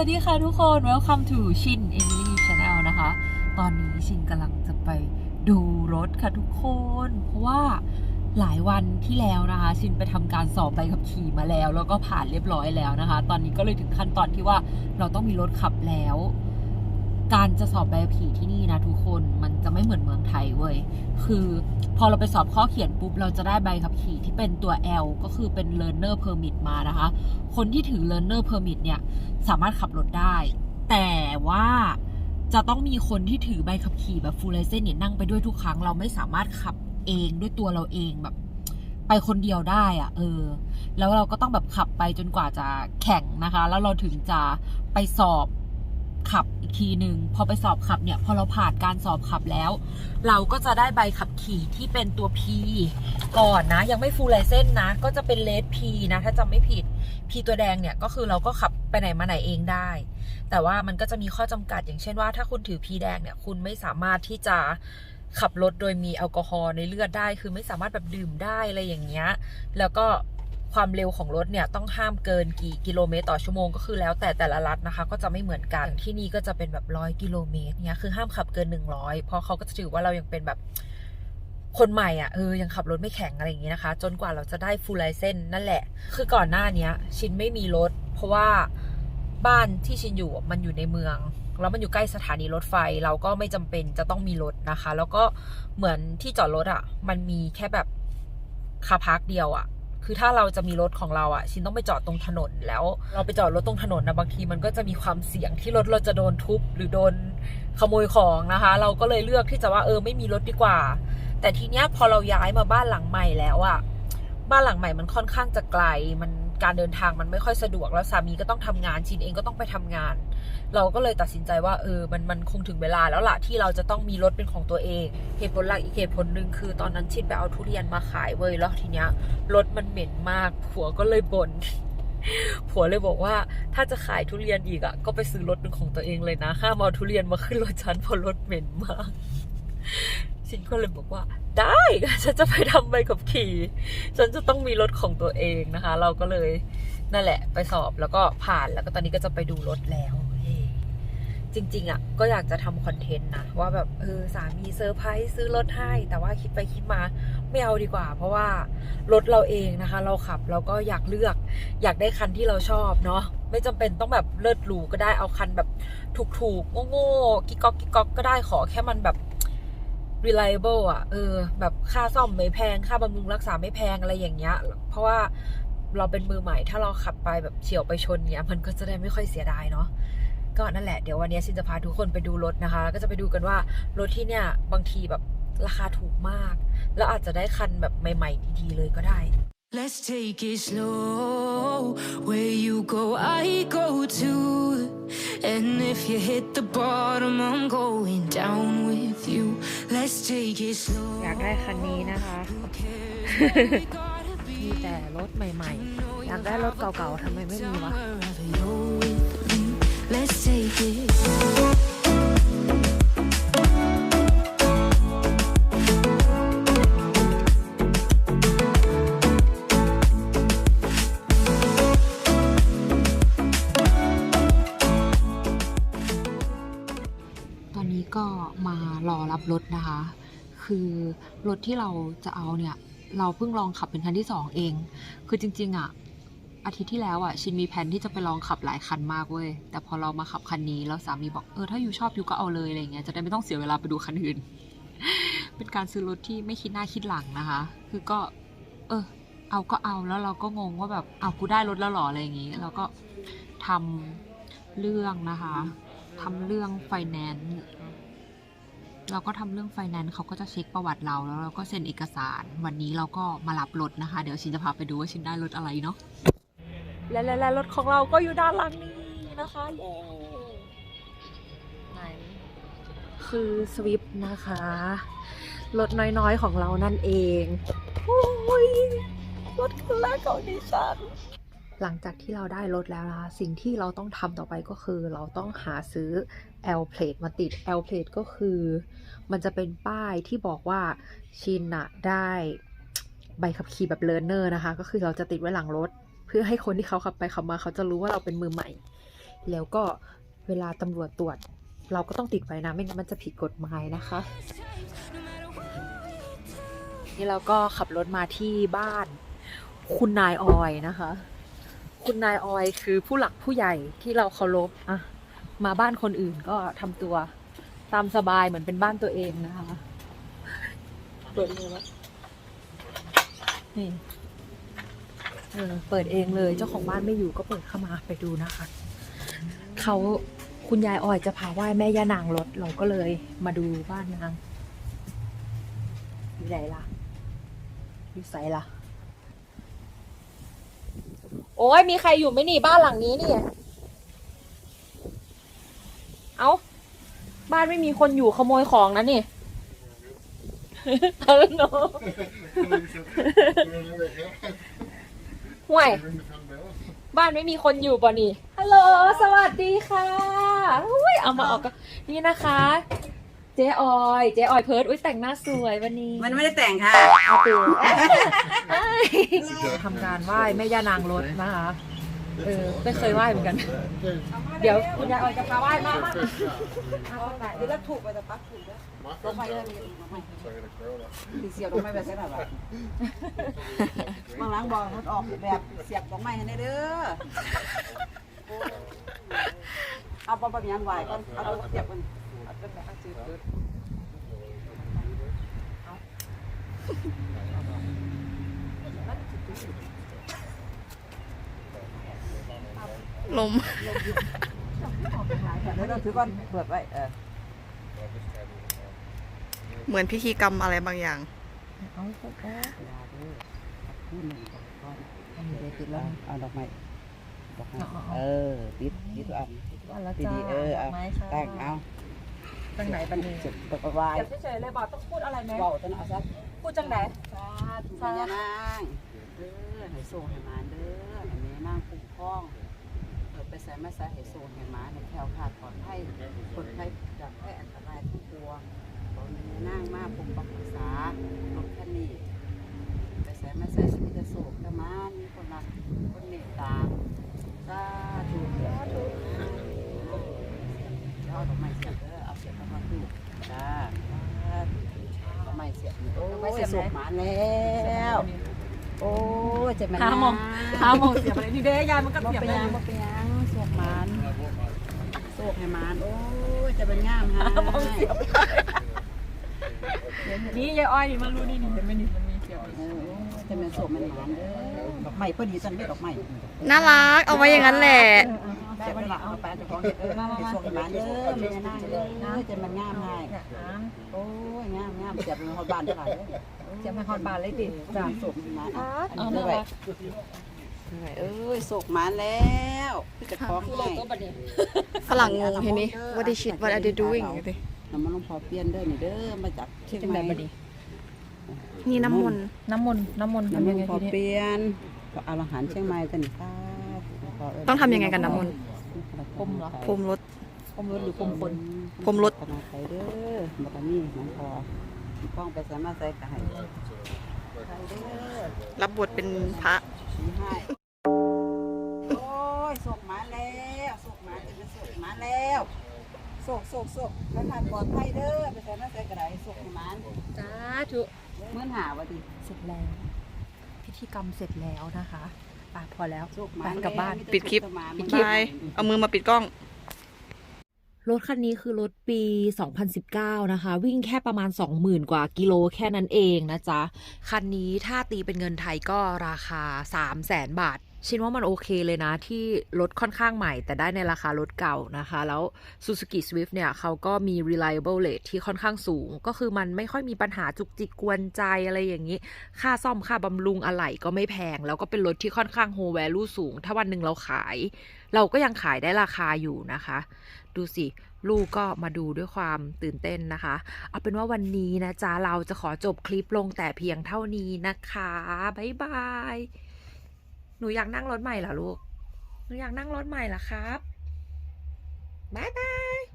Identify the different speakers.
Speaker 1: วัสดีค่ะทุกคน welcome to ชิน Emily Channel นะคะ ตอนนี้ชินกำลังจะไปดูรถค่ะทุกคน เพราะว่าหลายวันที่แล้วนะคะ ชินไปทำการสอบใบขับขี่มาแล้ว แล้วก็ผ่านเรียบร้อยแล้วนะคะ ตอนนี้ก็เลยถึงขั้นตอนที่ว่าเราต้องมีรถขับแล้ว การจะสอบใบขับขี่ที่นี่นะทุกคนมันจะไม่เหมือนเมืองไทยเว้ยคือพอเราไปสอบข้อเขียนปุ๊บ เราจะได้ใบขับขี่ที่เป็นตัว L ก็คือเป็น learner permit มานะคะ คนที่ถือ learner permit เนี่ย สามารถขับรถได้ แต่ว่าจะต้องมีคนที่ถือใบขับขี่แบบ full license เนี่ยนั่งไปด้วยทุกครั้ง เราไม่สามารถขับเองด้วยตัวเราเองแบบ ไปคนเดียวได้อะเออ แล้วเราก็ต้องแบบขับไปจนกว่าจะแข่งนะคะ แล้วเราถึงจะไปสอบ ขับอีกทีหนึ่งพอไปสอบขับเนี่ย พอเราผ่านการสอบขับแล้ว เราก็จะได้ใบขับขี่ที่เป็นตัว P ก่อนนะ ยังไม่ full license นะ ก็จะเป็นเลส P นะถ้าจำไม่ผิด P ตัวแดงเนี่ยก็คือเราก็ขับไปไหนมาไหนเองได้ แต่ว่ามันก็จะมีข้อจำกัด อย่างเช่นว่าถ้าคุณถือ P แดงเนี่ยคุณไม่สามารถที่จะขับรถโดยมีแอลกอฮอล์ในเลือดได้ คือไม่สามารถแบบดื่มได้อะไรอย่างเงี้ย แล้วก็ ความเร็วของรถเนี่ยต้องห้ามเกินกี่กิโลเมตรต่อชั่วโมงก็คือแล้วแต่แต่ละรัฐนะคะ ก็จะไม่เหมือนกันที่นี่ก็จะเป็นแบบร้อยกิโลเมตรเนี่ยคือห้ามขับเกิน 100 เพราะเขาก็จะถือว่าเรายังเป็นแบบคนใหม่อะเออยังขับรถไม่แข็งอะไรอย่างงี้นะคะ จนกว่าเราจะได้ full license นั่นแหละ คือก่อนหน้าเนี้ยชินไม่มีรถ เพราะว่าบ้านที่ชินอยู่มันอยู่ในเมืองแล้วมันอยู่ใกล้สถานีรถไฟเราก็ไม่จำเป็นจะต้องมีรถนะคะ แล้วก็เหมือนที่จอดรถอะ มันมีแค่แบบคาพักเดียวอะ คือถ้าเราจะมีรถของเราอะชินต้องไปจอดตรงถนน แล้วเราไปจอดรถตรงถนนนะบางทีมันก็จะมีความเสี่ยงที่รถเราจะโดนทุบหรือโดนขโมยของนะคะ เราก็เลยเลือกที่จะว่าเออไม่มีรถดีกว่า แต่ทีเนี้ยพอเราย้ายมาบ้านหลังใหม่แล้วอะบ้านหลังใหม่มันค่อนข้างจะไกลมัน การเดินทางมันไม่ค่อยสะดวกแล้วสามีก็ต้องทำงานชินเองก็ต้องไปทำงาน เราก็เลยตัดสินใจว่าเออมันมันคงถึงเวลาแล้วล่ะที่เราจะต้องมีรถเป็นของตัวเอง เหตุผลหลักอีกเหตุผลหนึ่งคือตอนนั้นชินไปเอาทุเรียนมาขายเว้ยแล้วทีเนี้ยรถมันเหม็นมากผัวก็เลยบน่นผัวเลยบอกว่าถ้าจะขายทุเรียนอีกอะก็ไปซื้อรถเป็นของตัวเองเลยนะห้ามเอาทุเรียนมาขึ้นรถฉันเพราะรถเหม็นมากชินก็เลยบอกว่า ได้ฉันจะไปทำใบขับขี่ ฉันจะต้องมีรถของตัวเองนะคะ เราก็เลยนั่นแหละไปสอบแล้วก็ผ่านแล้วก็ตอนนี้ก็จะไปดูรถแล้วจริงๆอะก็อยากจะทำคอนเทนต์นะ ว่าแบบเออสามีเซอร์ไพรส์ซื้อรถให้ แต่ว่าคิดไปคิดมาไม่เอาดีกว่า เพราะว่ารถเราเองนะคะ เราขับเราก็อยากเลือก อยากได้คันที่เราชอบเนาะไม่จำเป็นต้องแบบเลิศหรูก็ได้เอาคันแบบถูกๆโง่ๆกิ๊กก๊อกกิ๊กก๊อกก็ได้ขอแค่มันแบบ reliable อะเออแบบค่าซ่อมไม่แพง ค่าบำรุงรักษาไม่แพงอะไรอย่างเงี้ย เพราะว่าเราเป็นมือใหม่ถ้าเราขับไปแบบเฉียวไปชนเงี้ย มันก็จะได้ไม่ค่อยเสียดายเนาะก็นั่นแหละเดี๋ยววันนี้ซินจะพาทุกคนไปดูรถนะคะ ก็จะไปดูกันว่ารถที่เนี่ยบางทีแบบราคาถูกมาก แล้วอาจจะได้คันแบบใหม่ ๆ ดีๆเลยก็ได้
Speaker 2: Let's take it slow. Where you go, I go too. And if you hit the bottom, I'm going down with you. Let's take it slow.
Speaker 1: อยากได้คันนี้นะคะ
Speaker 2: Where we gotta
Speaker 1: มี
Speaker 2: be.
Speaker 1: แต่รถใหม่ๆ อยากได้รถเก่าๆทำไมไม่มีวะ
Speaker 2: Wherever you're with me. Let's take it.
Speaker 1: ต รถนะคะ คือรถที่เราจะเอาเนี่ย เราเพิ่งลองขับเป็นคันที่สองเอง คือจริงๆอะอาทิตย์ที่แล้วอะชินมีแผนที่จะไปลองขับหลายคันมากเว้ย แต่พอเรามาขับคันนี้แล้วสามีบอกเออถ้าอยู่ชอบอยู่ก็เอาเลยอะไรเงี้ยจะได้ไม่ต้องเสียเวลาไปดูคันอื่น เป็นการซื้อรถที่ไม่คิดหน้าคิดหลังนะคะ คือก็ เออ เอาก็เอาแล้วเราก็งงว่าแบบเอากูได้รถแล้วหรออะไรอย่างงี้เราก็ทำเรื่องนะคะทำเรื่องไฟแนนซ์ เราก็ทำเรื่องไฟแนนซ์เขาก็จะเช็คประวัติเราแล้วเราก็เซ็นเอกสาร วันนี้เราก็มารับรถนะคะ เดี๋ยวชินจะพาไปดูว่าชินได้รถอะไรเนาะและและและรถของเราก็อยู่ด้านหลังนี้นะคะเย้ไหนคือสวิฟนะคะ รถน้อยๆของเรานั่นเองโอ้ยรถคันแรกของดิฉัน หลังจากที่เราได้รถแล้วนะคะสิ่งที่เราต้องทำต่อไปก็คือเราต้องหาซื้อ L plate มาติด L plate ก็คือ มันจะเป็นป้ายที่บอกว่าชินอะได้ใบขับขี่แบบเล a ร์เนอร์นะคะ ก็คือเราจะติดไว้หลังรถ เพื่อให้คนที่เขาขับไปขับมาเขาจะรู้ว่าเราเป็นมือใหม่ แล้วก็เวลาตำรวจตรวจ เราก็ต้องติดไว้นะ ไม่งั้นมันจะผิดกฎหมายนะคะ นี่เราก็ขับรถมาที่บ้านคุณนายออยนะคะ คุณนายออยคือผู้หลักผู้ใหญ่ที่เราเคารพอะมาบ้านคนอื่นก็ทำตัวตามสบายเหมือนเป็นบ้านตัวเองนะคะเปิดเลยวะนี่เออเปิดเองเลยเจ้าของบ้านไม่อยู่ก็เปิดเข้ามาไปดูนะคะเขาคุณยายออยจะพาไหว้แม่ย่านางรถเราก็เลยมาดูบ้านนางอยู่ไหนล่ะอยู่ไสล่ะ โอ้ยมีใครอยู่ไหม่นี่บ้านหลังนี้นี่ เอาบ้านไม่มีคนอยู่ขโมยของนะนี่เออโนห่วย บ้านไม่มีคนอยู่ป่ะนี่ ฮัลโหล สวัสดีค่ะอุ้ยเอามาออกก็นี่นะคะ เจ๊ออยเจ๊ออยเพิร์ดอุ้ยแต่งหน้าสวยวันนี้
Speaker 3: มันไม่ได้แต่งค่ะ
Speaker 1: เอาตูทำการไหว้แม่ย่านางรถนะคะ เออไม่เคยไหว้เหมือนกัน เดี๋ยวคุณยายออยจะพาไหว้มามาเอาไป
Speaker 3: เดี๋ยวเราถูกไปแต่ปักถูกด้วยลงไปเลยมีเสียบลงไปแบบนี้แบบว่าบางหลังบอกรถออกแบบเสียบดอกไม้ให้ได้เด้อเอาปอมปอมยันไหวก่อนเอาเสียบกัน เอาเป็นแบบจืด
Speaker 4: ลม
Speaker 3: ๆเดี๋ยวเราถือก่อนเปิดไว้เออ
Speaker 4: เหมือนพิธีกรรมอะไรบางอย่าง
Speaker 1: เอาไปเอา
Speaker 3: พูดหนึ่งก่อน
Speaker 1: อันนี้เลยติดแล้ว
Speaker 3: เอาดอกไม้ดอกไม้
Speaker 1: เออ
Speaker 3: ติดติดอัน
Speaker 1: วันละ
Speaker 3: ดี
Speaker 1: จ้า
Speaker 3: ๆเออเอา
Speaker 1: ดกไม้ค่ะ
Speaker 3: ตั้งเอา
Speaker 1: ตั้งไหนบันนี้
Speaker 3: จุดตะกวาย
Speaker 1: เดี๋ยวเฉยๆเลยบอกต้องพูดอะไรไหม
Speaker 3: เบาต้นเอาซะ
Speaker 1: พูดจังไหน
Speaker 3: สาธุพญานางเด้อให้โซ่ให้หมาเด้อให้แม่นางคุ้มครองเปิดไปใส่มาใส่ให้โซ่ให้หมาให้แคล้วคลาดปลอดภัยปลอดภัยจากภัยอันตรายทุกตัวขอแม่นางมาปกปักรักษารถคันนี้ไปใส่มาใส่สิมีแต่โซ่แต่หมามีคนรักคนเมตตาสาธุสาธุเอาดอกไม้เสียบเด้อเอาเสียบเข้ามาดูจ้าสาธุดอกไม้เสียบนี่โอ้ยโศกหมาแล้ว โอ้ยเจะมัน
Speaker 1: หาหมองหาหมองเสียบอะไรนี่เด้ยายมันก็
Speaker 3: บ่
Speaker 1: เสียบ
Speaker 3: เป็น
Speaker 1: เล
Speaker 3: ห
Speaker 1: ย
Speaker 3: ยังบ่เป็นหยังโศกหมานโศกให้หมานโอ้ยเจะเป็นงามฮะ
Speaker 1: หาหมองเสียบนี่ยายอ้อยนี่มันรู้นี่นี่เห็นไหมนี่มันมีเสียบ
Speaker 3: เออเจะเป็นโศกมันหมานเด้อดอกไม้พอดีจังเด้อดอกไม้
Speaker 4: น่ารักเอาไว้อย่างนั้นแหละ
Speaker 3: เสียบไปละเอาไปจ้าของเฮ็ดเด้อให้โศกให้หมานเด้อแม่นางเด้อเจะมันงามให้โอ้ยงามงามเสียบเป็นฮอดบ้านเด้อล่ะเด้อ
Speaker 1: เสียบให้ฮอดบานเลยติ
Speaker 3: จ้าโศกมันหมานอะอัน
Speaker 1: เอา
Speaker 3: นี้
Speaker 1: น่า
Speaker 3: ด้วยเอ้ยโศกมาแล้วคือจะคล้อง
Speaker 1: คือ
Speaker 3: ให้
Speaker 4: ฝรั่งงงทีนี้ what is shit what are they doing ดิ
Speaker 3: น้ำมันหลวงพอเปลี่ยนเด้อนี่เด้อมาจากเชียงให
Speaker 1: ไหน
Speaker 3: ม่
Speaker 1: นี่
Speaker 4: น้ำมนต์
Speaker 1: น้ำมนต์น้ำมนต์
Speaker 3: น้ำ
Speaker 1: ทำ
Speaker 3: มั
Speaker 1: ยั
Speaker 3: น
Speaker 1: งไง
Speaker 3: พอ
Speaker 1: ทีนี้
Speaker 3: เปลี่ยนก็อาหารเชียงใหม่กันค่ะ
Speaker 4: ต้องทำยังไงกันน้ำมนต์
Speaker 1: พรมเหรอ
Speaker 4: พรมรถ
Speaker 1: พรมรถหรือพรมคน
Speaker 4: พรมรถ
Speaker 3: ขนาดไปเด้อบักนี่น้องพอป้องไปสามารถใส่กระให้ใส่เด้อ
Speaker 4: รับบทเป็นพระ
Speaker 3: ชี้ให้โอ้ยโศกหมาแล้วโศกหมาจะเป็นโศกหมาแล้วโศกโศกโศกแล้วทานปลอดภัยเด้อไปใส่มาใส่กระไดโศกให้หมาน
Speaker 1: สาธุ
Speaker 3: เมื่อหาวะดิ
Speaker 1: เสร็จแล้ว พิธีกรรมเสร็จแล้วนะคะ ป่ะพอแล้ว
Speaker 3: โศกห
Speaker 1: ไป
Speaker 3: มาน
Speaker 1: กลับบ้าน
Speaker 4: ปิดคลิป
Speaker 3: ปิดคลิป
Speaker 4: บายเอามือมาปิดกล้อง
Speaker 1: รถคันนี้คือรถปี 2019 นะคะ วิ่งแค่ประมาณ 20,000 กว่ากิโลแค่นั้นเองนะจ๊ะ คันนี้ถ้าตีเป็นเงินไทยก็ราคา 3 0 0แสนบาท ชินว่ามันโอเคเลยนะ ที่รถค่อนข้างใหม่ แต่ได้ในราคารถเก่านะคะ แล้ว Suzuki Swift เนี่ยเขาก็มี reliable rate ที่ค่อนข้างสูง ก็คือมันไม่ค่อยมีปัญหาจุกจิกกวนใจอะไรอย่างนี้ ค่าซ่อมค่าบำรุงอะไหล่ก็ไม่แพง แล้วก็เป็นรถที่ค่อนข้าง hold value สูง ถ้าวันหนึ่งเราขาย เราก็ยังขายได้ราคาอยู่นะคะ ดูสิลูกก็มาดูด้วยความตื่นเต้นนะคะ เอาเป็นว่าวันนี้นะจ๊ะ เราจะขอจบคลิปลงแต่เพียงเท่านี้นะคะ บ๊ายบาย หนูอยากนั่งรถใหม่เหรอลูก หนูอยากนั่งรถใหม่เหรอครับ บ๊ายบาย